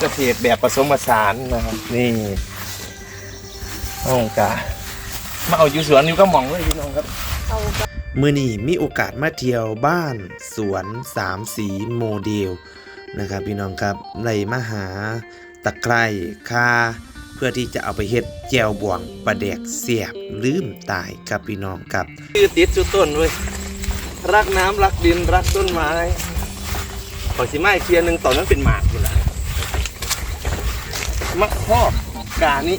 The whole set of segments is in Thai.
เกษตรแบบผสมผสานนะครับนี่น้องกามาเอาอยู่สวนอยู่ก็มองเลยพี่น้องครับมือนี้มีโอกาสมาเที่ยวบ้านสวนสามสีโมเดลนะครับพี่น้องครับในมาหาตะไคร่คาเพื่อที่จะเอาไปเฮ็ดแจวบวงปลาแดกเสียบลืมตายครับพี่น้องครับคือติดสุดต้นเว้ยรักน้ำรักดินรักต้นไม้ขอสิไม้เคลียร์หนึ่งต่อนนั้นเป็นหมากอยู่แล้ว มะพร้าวกานี้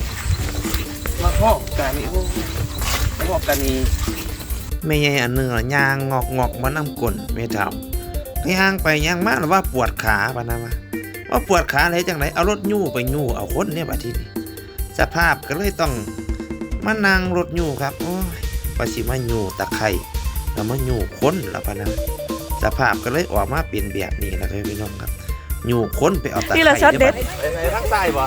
มะพร้าวกานี้โอ้มะพร้าวกานี้แม่ใหญ่อันหนึ่งล่ะย่างงอกงอกมานน้ำกลนแม่เฒ่าย่างไปย่างมาแล้วว่าปวดขาปะนะว่าว่าปวดขาอะไรจังไรเอารถยู่ไปยู่เอาคนเนี่ยบัดทีนี้สภาพก็เลยต้องมานั่งรถยู่ครับโอ้ยว่าสิมายู่ตะไคร่แล้วมายู่คนแล้วปะนะสภาพก็เลยออกมาเป็นแบบนี้แหละครับพี่น้องครับ ยู่คนไปเอาตะไคร่ที่เราช็อตเด็ดนี่ยบัไปไหนทางใต้บ่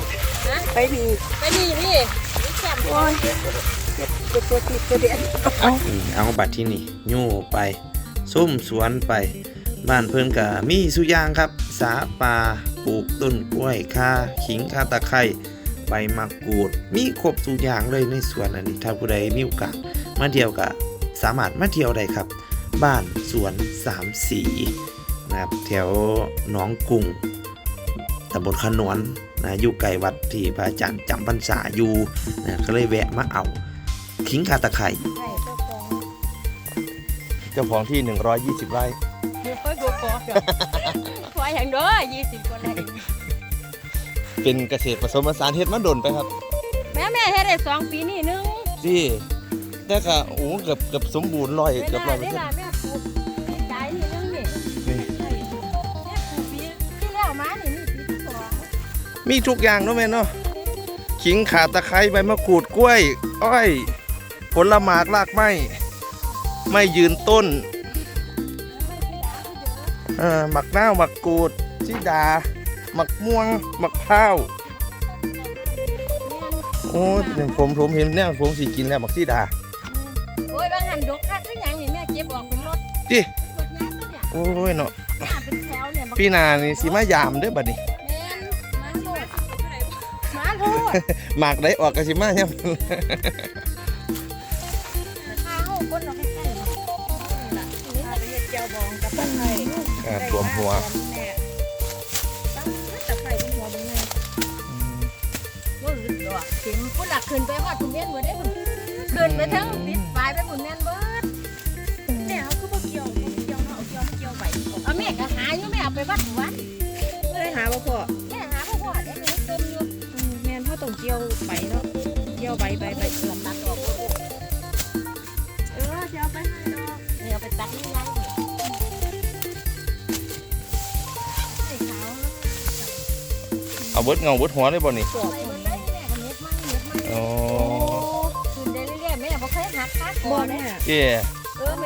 ไปดีไปนี่นี่นี่แคมป์โอ้ยตัวตัวติดตัวเด็ดอืมเอาบัตรที่นี่ยู่ไปส้มสวนไป บ้านเพิ่นก็มีสุอยางครับ สาปาปลูกต้นกล้วยข่าขิงข่าตะไคร้ใบมะกรูด มีครบสุอยางเลยในสวนอันนี้ถ้าผู้ใดมีโอกาสมาเที่ยวก็สามารถมาเที่ยวได้ครับ บ้านสวนสามสี นะครับแถวหนองกรุงตำบลขนวนนะอยู่ไกลวัดที่พระอาจารย์จำพรรษาอยู่นะก็เลยแวะมาเอาขิงข่าตะไคร้เจ้าของที่ 120 ไร่ดูค่อยดูกอเดี๋ยวพออย่างเด้อยี่สิบคนเลยเป็นเกษตรผสมผสานเฮ็ดมาดนไปครับ แม่แม่เฮ็ดได้สองปีนี่นึงที่แต่ก็โอ้เกือบเกือบสมบูรณ์ร้อยเวเกือบร้ลาอยเปอเวร์เซ็นลาต์ มีทุกอย่างเนาะแม่เนาะขิงขาตะไคร้ใบมะกรูดกล้วย อ้อย ผลหมากรากไม้ไม่ยืนต้นเอ่อหมักนาวหมักกูดชิดา หมักม่วง หมักพร้าวโอ้ยเนี่ยผมผมเห็นเนี่ยผมสิกินแล้วหมักชิดาโอ้ยบางหันดกคักคือหยังนี่แม่เก็บออกเป็นรถจิรถยางเนี่ยโอ้ยเนาะหน้าเป็นแถวเนี่ยบักพี่นานี่สิมายามเด้อบัดนี้แม่น หมากได้ออกกระสิมาย่ำข้าวคนเราใกล้นี่ล่ะนี่ละเฮ็ดเจียวบองกับตะไคร้อ่ารวมหัวแม่ตั้งตะไคร้เป็นหัวเป็นไงบ่อึดดอกเข็มพุ่นหลักขึ้นไปฮอดพุ่นแม่นบ่ได้ขึ้นไปทั้งติดปลายไปพุ่นแม่นเบิด กี่ยวไปเนาะเกี่ยวใบใบใบเกือบตัดออกเออจะเอาไปให้ดอกนี่เอาไปตัดนี่ไงเอาเบิดเงาเบิดหัวได้บ่นี่สอบคนได้แม่ก็เน็ดมันเน็ดมันอ๋อขึ้นได้เรื่อยๆแม่บ่เคยหักค่าก่บ่อนเนี่ยเจ้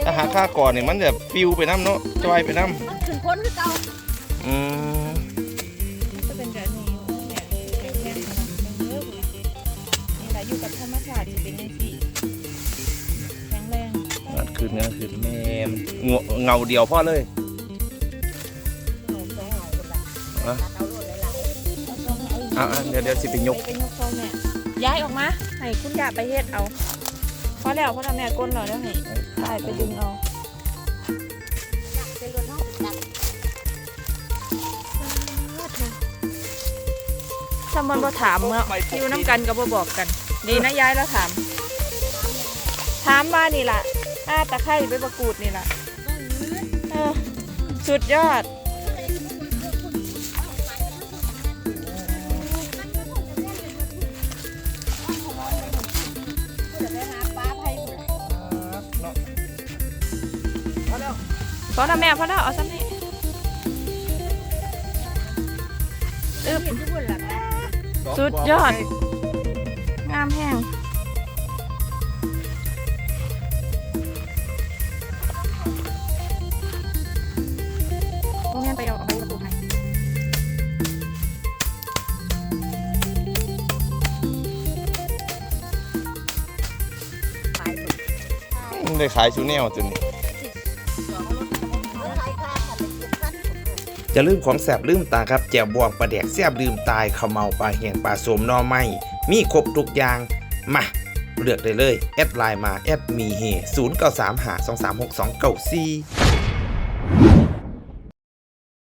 ถ้าหาค่าก่อนนี่มันจะปิวไปน้ำเนาะจอยไปน้มันขึ้นพ้นคือเก่าอืม ธรรมชาติสิเป็นจังซี่แข็งแรงงานคืนงานคืนแม่มงวเงาเดียวพ่อเลยเอาสองเอาคนละตัดเอาโลดหลายๆอะๆเดี๋ยวเดี๋ยวสิไปยก ไปยกซองแม่ย้ายออกมาให้คุณย่าไปเฮ็ดเอาพอแล้วพอแล้วแม่ก้นแล้วเดี๋ยวให้ถ่ายไปดึงเอาเป็นรถน้องตัดถ้ามันบ่ถามเมื่ออยู่น้ำกันก็บ่บอกกัน ดีนะย้ายแล้วถาม ถามว่านี่ล่ะอ้าตะไคร้ไปประกูดนี่ล่ะเออสุดยอดจะไปหาปลาไผ่บุญพอแล้วแม่พอแล้วเอาซ้ำนี่อึบเห็นที่บุญหลับนะสุดยอด งามแห้งโรงเรียนไปเอาเอาไปประกูดให้ขายบุญได้ขายชูแนวจนนี่สองรถเอาขายค่าขันเป็นเจ็ดพันจะลืมของแสบลืมตาครับแจ่วบวงปลาแดกแซบลืมตายขาวเมาปลาแห้งปลาสมหนอไม้ มีครบทุกอย่าง มา เลือกได้เลย แอดไลน์มาแอดมีเฮ0 9 3 5 2 3 6 2 9 4